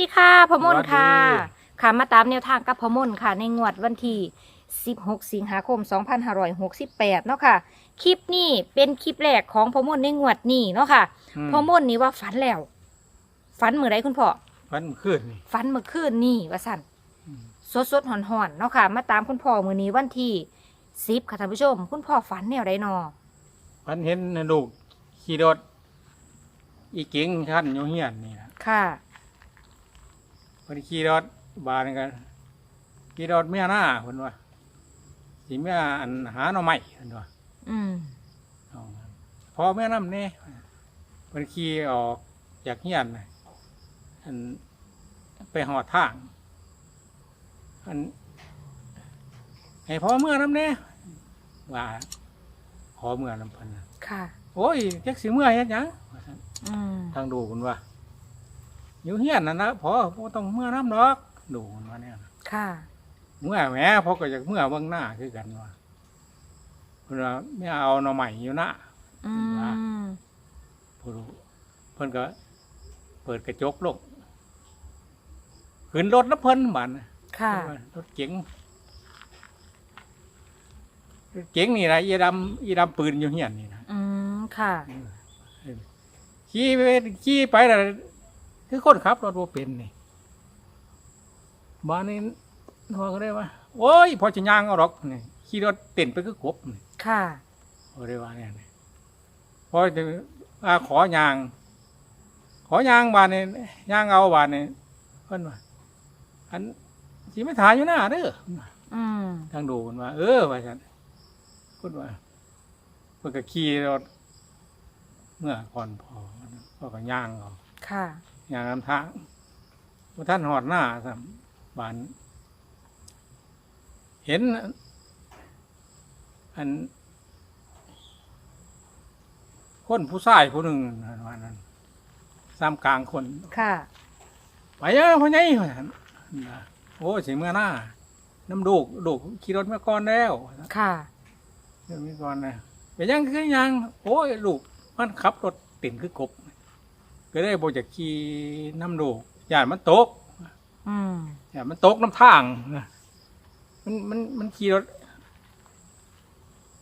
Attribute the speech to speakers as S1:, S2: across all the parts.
S1: ดีค่ะพอมนค่ะ
S2: สวัสดี
S1: ค่ะมาตามแนวทางกับพอมนค่ะ ในงวดวันที่ 16 สิงหาคม 2568 เนาะค่ะ คลิปนี้เป็นคลิปแรกของพอมนในงวดนี้เนาะค่ะ
S2: ม
S1: พอมนนี่ว่าฝันแล้ว ฝันเมื่อไรคุณพ่อ
S2: วันขึ้นนี่
S1: ฝันเมื่อคืนนี่ว่าสั่น
S2: อืม
S1: สดสดๆหอนหอนๆเนาะค่ะ มาตามคุณพ่อมือนี้วันที่10ค่ะท่านผู้ชม คุณพ่อฝันแนวใดนอ
S2: วันเห็นลูกขี่รถอีเก๋งขั้นอยู่เฮียนนี่นะ
S1: ค่ะ
S2: วันขี่รถบานกันขี่รถเมียหน้าคนว่าสิเมียอันหาหน่อไม้คนว่า
S1: อืม
S2: เอาพอเมียน้ำเนี่ยวันขี่ออกจากเฮียนน่ะอันไปหอดทางอันให้พอเมื่อน้ำเนี่ยว่าขอเมื่อน้ำเพันน่ะ
S1: ค่ะ
S2: โอ้ยจักสิเมื่อเฮ็ดหยังว่าซั่น
S1: อืม
S2: ทางดูคุณว่า อยู่เฮียนนั่นนะพอบ่ต้องเมื่อน้ำดอกดูคุณว่าเนี่ยนะ
S1: ค่ะ
S2: เมื่อแหมพอก็อยากเมื่อเบื้องหน้าคือกันว่าเพิ่นว่าไม่เอาหน่อใหม่อยู่หน้า
S1: อืม
S2: ผู้รู้เพิ่นก็ เปิดกระจกลงขึ้นรถแล้วเพิ่นบัดน่ะ
S1: ค่ะ
S2: รถเก๋งรถเก๋งนี่นะอีดำอีดำปืนอยู่เฮียนนี่นะ
S1: อืมค่ะ
S2: ขี่ไปขี่ไปแล้ว คือคนขับรถบ่เป็นนี่บ้านนี้พอก็ได้ว่าโอ้ยพอจะย่างเอาหรอกนี่ขี่รถเต้นไปคือกบนี่
S1: ค่ะ
S2: พอได้ว่าเนี่ยนี่พอจะอาขอยาง ขอยางบ้านนี้ย่างเอาบ้านนี้เพิ่นว่าอันสิไม่ถ่ายอยู่หน้าเด้อ
S1: อืม
S2: ทางดูมันว่า เออว่าฉันพูดว่าเพิ่นก็ขี่รถเมื่อก่อนพอพอก็ย่างเอา
S1: ค่ะ
S2: อย่างนำทางพระท่านหอดหน้าสัมบานเห็น อัน คนผู้ชายผู้หนึ่งนั่นว่านั้นซ้ำกลางคน
S1: ค่ะ
S2: ไปเอ้ยพ่อใหญ่ว่าซั่นน่ะโอ้สิเมื่อหน้า น้ำดูกดูกขี่รถมาก่อนแล้ว
S1: ค่ะ
S2: เรื่องนี้ก่อนนะไปยังคือยัง โอ้ยลูกมันขับรถติ่นคือกบ ก็ได้บอกจากขี่น้ำดูกอย่านมันตก
S1: อืม
S2: อย่านมันตกน้ำทางนะมันมันมันขี่รถ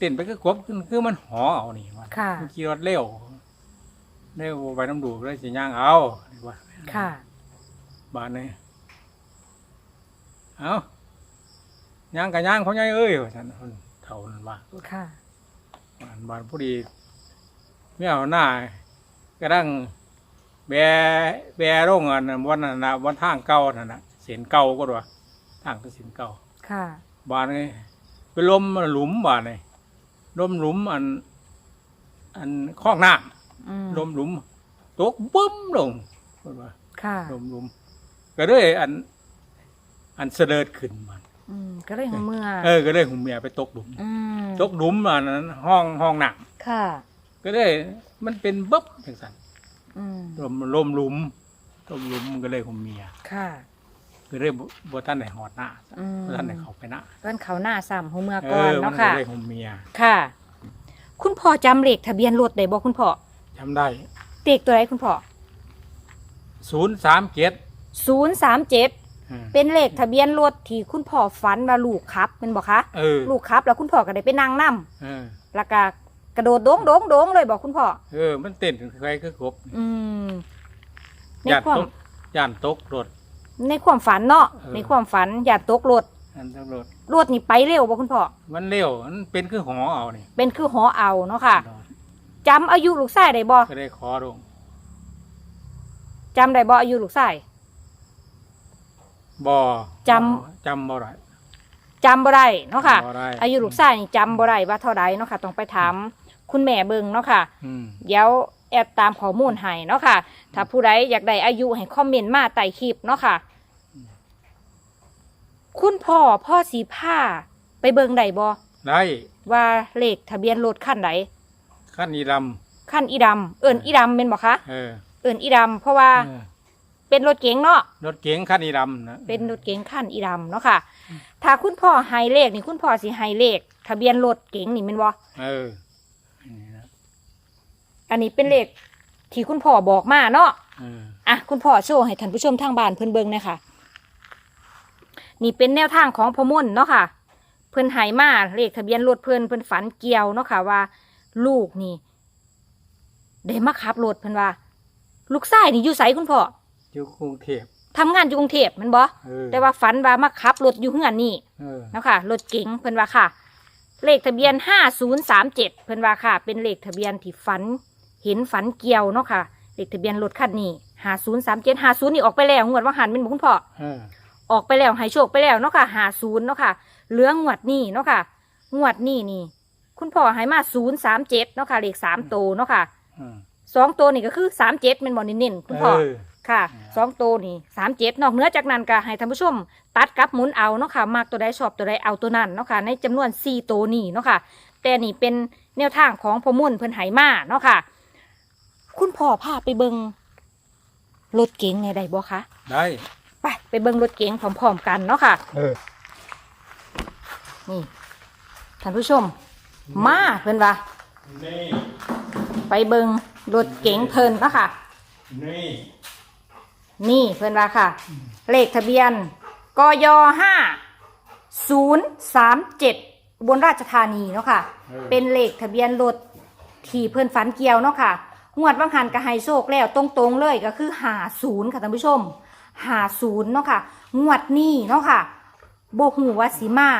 S2: ติ่นไปคือกบคือคือมันหอเอานี่ว่า
S1: ค่ะ
S2: มันขี่รถเร็วเร็วไปน้ำดูกเลยสิย่างเอาดีกว่า
S1: ค่ะ
S2: บ้านนี้เอาย่างกับย่างเขาใหญ่เอ้ยว่าท่านเพิ่นเท่านั้นว่า
S1: ค่ะ
S2: บ้านบ้านพอดีไม่เอาหน้าก็ดัง แบแบร่งอันนั้นวันนั้นนะวันทางเก่านั่นนะเสียนเก่าก็ด้วยทางก็เสียนเก่า
S1: ค่ะ
S2: บ้านนี้ไปล้มหลุมบ้านนี้ล้มหลุมอัน อันคลองน้
S1: อืมำ
S2: ล้มหลุมตกบึ้มลงก็ว่า
S1: ค่ะ
S2: ล้มหลุม ก็เลยอัน อันเสด็จขึ้นมัน
S1: อืมก็เลยหัวเมื่อ
S2: เออก็เลยหุ่มเมียไปตกหลุม
S1: อืม
S2: ตกหลุมอันนั้นห้องห้องหนัก
S1: ค่ะ
S2: ก็ได้มันเป็นบ๊บจังสัน
S1: อืม
S2: ลมลมหลุมลมหลุมมันก็เลยหุ่มเมีย
S1: ค่ะ
S2: ก็เลยบ่บ่ท่านไหนหอดหน้า
S1: อืม
S2: บ่ท่านไหนเขาไปหน้า
S1: ก้อนเขาหน้าซ้ำหัวเมื่อ
S2: เอ
S1: ก่อน
S2: อมั
S1: เนาะ
S2: ก็
S1: ค่ะ
S2: เลยหุ่มเมีย
S1: ค่ะ คุณพ่อจำเลขทะเบียนรถได้บ่คุณพ่อ
S2: จำได้
S1: เลขตัวไหนคุณพ่อ
S2: ศูนย์สามเจ็ด
S1: ศูนย์สามเจ็ดเป็นเลขทะเบียนรถที่คุณพ่อฝันว่าลูกขับเป็นบอกคะ
S2: เออ
S1: ลูกขับแล้วคุณพ่อก็ได้ไปนั่งนํ
S2: เออ
S1: แล้วก็ กระโดดโดงโดงโดงเลยบอกคุณพ่อ
S2: เออ มันเต้นใครก็ครบ
S1: อืมใน
S2: ย่าน
S1: ความ
S2: ตกย่านตกรถ
S1: ในความฝันเนาะ
S2: เออ
S1: ในความฝันอย่าตกรถ
S2: อันตกรถ
S1: รถนี่ไปเร็วบ่คุณพ่อ
S2: มันเร็วมันเป็นคือหอเอานี่
S1: เป็นคือหอเอาเนาะค่ะจำอายุลูกชายได้บ่
S2: ก็ได้ขอลง
S1: จำได้บ่อายุลูกชาย
S2: บ่
S1: จ
S2: จำบ่ได้
S1: จำบ่ได้เนาะค่ะ
S2: บ่ได้
S1: อายุลูกชายนี่จำบ่ได้ว่าเท่าใดเนาะค่ะต้องไปถามคุณแม่เบิ่งเนาะค่ะ
S2: อืม
S1: เดี๋ยวแอดตามข้อมูลให้เนาะค่ะ ถ้าผู้ใดอยากได้อายุให้คอมเมนต์มาใต้คลิปเนาะค่ะ คุณพ่อพ่อสีผ้าไปเบิ่งได้บ่
S2: ได้
S1: ว่าเลขทะเบียนรถคันใด
S2: ขั้นอีด
S1: คันอีดำเอิ้นอีดำเป็นบ่คะำ
S2: เออ
S1: เอิ้นอีดำเพราะว่า
S2: เออ
S1: เป็นรถเก๋งเนาะ
S2: รถเก๋งขั้นอีดำนะ
S1: เป็นรถเก๋งคันอีดำเนาะค่ะ ถ้าคุณพ่อให้เลขนี่คุณพ่อสิให้เลข ทะเบียนรถเก๋งนี่แม่นบ่
S2: เอออันนี้นะ
S1: อันนี้เป็นเลขที่คุณพ่อบอกมาเนาะ
S2: เออ
S1: อะคุณพ่อโชว์ให้ท่านผู้ชมทางบ้านเพิ่นเบิ่งหนะคะนี่เป็นแนวทางของพ่อมุ่นเนาะค่ะ เพิ่นใหายมาเลขทะเบียนรถเพิ่นเพิ่นฝันเกี่ยวเนาะค่ะว่า ลูกนี่ได้มาขับรถเพิ่นว่า ลูกชายนี่อยู่ไสคุณพ่อ
S2: อยู่กรุงเทพ
S1: ทำงานอยู่กรุงเทพแมันบ่
S2: เออ
S1: แต่ว่าฝันว่ามาขับรถอยู่เฮือนนี่
S2: เออ
S1: เนาะค่ะรถเก๋งเพิ่นว่าค่ะ เลขทะเบียนห้าศูนย์สามเจ็ดเพิ่นว่าค่ะ เป็นเลขทะเบียนที่ฝัน เห็นฝันเกี่ยวเนาะค่ะ เลขทะเบียนรถคันนี้ห้าศูนย์สามเจ็ดห้าศูนย์นี่ออกไปแล้วงวดว่าหันเป็นบ่คุณพ่อ
S2: เออ
S1: ออกไปแล้วให้โชคไปแล้วเนาะค่ะหาศูนย์เนาะค่ะเหลืองวดนี่เนาะค่ะงวดนี่นี่ คุณพ่อให้มาศูนย์สามเจ็ดเนาะค่ะเลขสามตัวเนาะค่ะ
S2: อืม
S1: สองตัวนี่ก็คือสามเจ็ดเป็นบอลเน้นๆคุณพ่อ
S2: เออ
S1: ค่ะ
S2: อืม
S1: สองตัวนี่สามเจ็ดนอกเหนือจากนั้นก็ให้ท่านผู้ชม ตัดกับหมุนเอาเนาะค่ะมากตัวใดชอบตัวใดเอาตัวนั้นเนาะค่ะในจำนวนสี่ตัวนี่เนาะค่ะแต่นี่เป็นแนวทางของพ่อมุ่นเพิ่นไหมาเนาะค่ะ คุณพ่อพาไปเบิงรถเก๋งในใดบ่คะ
S2: ได้
S1: ไปไปเบิงรถเก๋งพร้อมๆกันเนาะค่ะ
S2: เออ
S1: นี่ท่านผู้ชม มาเพิ่นว่า
S2: นี่
S1: ไปเบิงรถเก๋งเพิ่นเนาะค่ะ
S2: นี่
S1: นี่เพิ่นว่าค่ะ เลขทะเบียนกยห้าศูนย์สามเจ็ดบนราชธานีเนาะค่ะ
S2: ออ
S1: เป็นเลขทะเบียนรถที่เพิ่นฝันเกี่ยวเนาะค่ะ งวดวังหันกับไฮโชคแล้วตรงๆเลยก็คือหาศูนย์ค่ะท่านผู้ชมหาศูนย์เนาะค่ะ งวดนี้เนาะค่ะโบหูว่าสีมา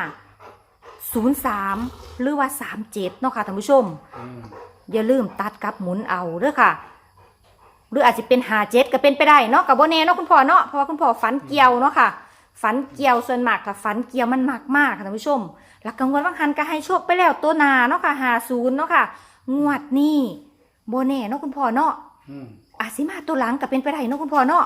S1: ศูนย์สามหรือว่าสามเจ็ดเนาะค่ะท่านผู้ชม
S2: อืม
S1: อย่าลืมตัดกับหมุนเอาเด้อค่ะ หรืออาจจะเป็นหาเจ็ดก็เป็นไปได้เนาะกับโบเน่เนาะคุณพ่อเนาะเพราะว่าคุณพ่อฝันเกี่ยวเนาะค่ะ ฝันเกี่ยวส่วนมากค่ะฝันเกี่ยวมันมากมากๆค่ะท่านผู้ชม หลักกังวลว่างหันก็ให้โชคไปแล้วตัวหนาเนาะค่ะหาศูนย์เนาะค่ะ งวดนี้โบเน่เนาะคุณพ่อเนาะ
S2: อืม
S1: อาจสิมาตัวหลังก็เป็นไปได้เนาะคุณพ่อเนาะ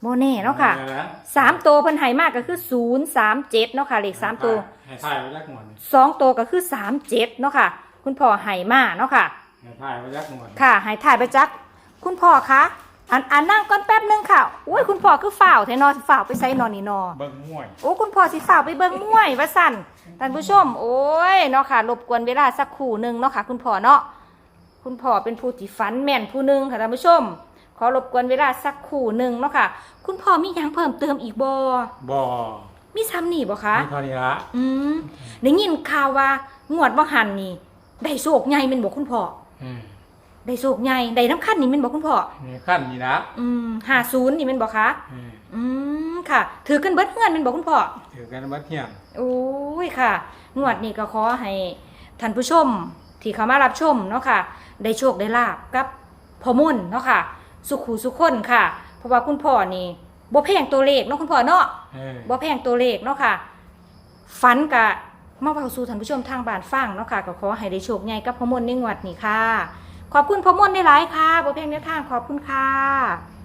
S1: โบเน่เนาะค่ะ
S2: อแล้ว
S1: สามตัวเพิ่นให้มากก็คือศูนย์สามเจ็ดเนาะค่ะเลขสามตัว
S2: ให้ถ่ายไว้จักหมวน
S1: สองตัวก็คือสามเจ็ดเนาะค่ะ คุณพ่อให้มาเนาะค่ะ
S2: ให้ถ่ายไว้จักหมวน
S1: ค่ะหายถ่ายไปจัก คุณพ่อคะอันอันนั่งก่อนแป๊บนึงค่ะอุ้ยคุณพ่อคือฝ่าวแทนอนฝ่าวไปใส่นอนนี่นอ
S2: เบิ่งมวย
S1: โอ้คุณพ่อสิฝ่าวไปเบิ่งมวยว่าสั่นท่านผู้ชม โอ้ยเนาะค่ะรบกวนเวลาสักครู่หนึ่งเนาะค่ะ คุณพ่อเนาะคุณพ่อเป็นผู้ที่ฝันแม่นผู้หนึ่งค่ะท่านผู้ชม ขอรบกวนเวลาสักครู่หนึ่งเนาะค่ะ คุณพ่อมีหยังเพิ่มเติมอีกบ่
S2: บ่
S1: มีซ้ำนี่บ่คะ
S2: มีเท่านี้ละ
S1: อืมได้ยินข่าวว่างวดบ่หันนี่ได้โชคใหญ่แม่นบ่คุณพ่อ
S2: อืม
S1: ได้โชคใหญ่ได้น้ำคันนี่แม่นบ่คุณพ่อ
S2: นี่ขั้นนี่ละ
S1: อืมหาศูนย์นี่แมันบอกคะ
S2: อืม
S1: อืมค่ะ ถือกันเบิดเงินแมันบอกคุณพ่อ
S2: ถือกันบัดเที่ยง
S1: โอ้ยค่ะ งวดนี้ก็ขอให้ท่านผู้ชม ที่เข้ามารับชมเนาะค่ะ ได้โชคได้ลาบกับพ่อมุ่นเนาะค่ะ สุขหูสุขคนค่ะ เพราะว่าคุณพ่อนี่บ่แพงตัวเลขเนาะคุณพ่อเนาะ
S2: เออ
S1: บ่แพงตัวเลขเนาะค่ะ ฝันกะมาเว้าสู่ท่านผู้ชมทางบ้านฟังเนาะค่ะก็ขอให้ได้โชคใหญ่กับพ่อมุ่นในงวดนี้ค่ะ ขอบคุณพ่อม่วนได้หลายค่ะบ่เพงแนวทางขอบคุณค่ะ